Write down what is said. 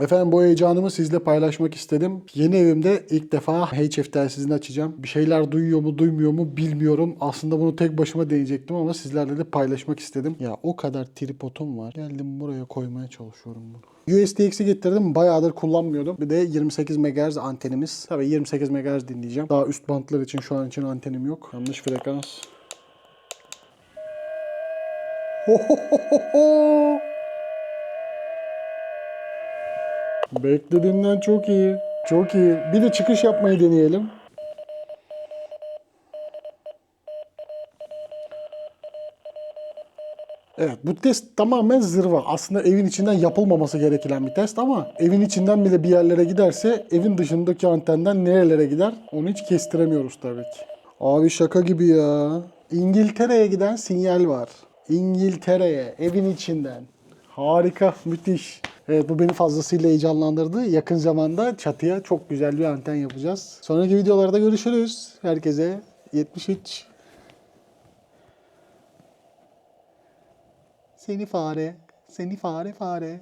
Efendim bu heyecanımı sizle paylaşmak istedim. Yeni evimde ilk defa HF telsizini açacağım. Bir şeyler duyuyor mu duymuyor mu bilmiyorum. Aslında bunu tek başıma deneyecektim ama sizlerle de paylaşmak istedim. Ya o kadar tripodum var. Geldim buraya koymaya çalışıyorum bunu. USDX'i getirdim. Bayağıdır kullanmıyordum. Bir de 28 MHz antenimiz. Tabii 28 MHz dinleyeceğim. Daha üst bantlar için şu an için antenim yok. Yanlış frekans. Beklediğimden çok iyi. Çok iyi. Bir de çıkış yapmayı deneyelim. Evet bu test tamamen zırva. Aslında evin içinden yapılmaması gereken bir test ama evin içinden bile bir yerlere giderse evin dışındaki antenden nerelere gider onu hiç kestiremiyoruz tabii ki. Abi şaka gibi ya. İngiltere'ye giden sinyal var. İngiltere'ye evin içinden. Harika, müthiş. Evet bu beni fazlasıyla heyecanlandırdı. Yakın zamanda çatıya çok güzel bir anten yapacağız. Sonraki videolarda görüşürüz. Herkese 73. Seni fare, seni fare fare.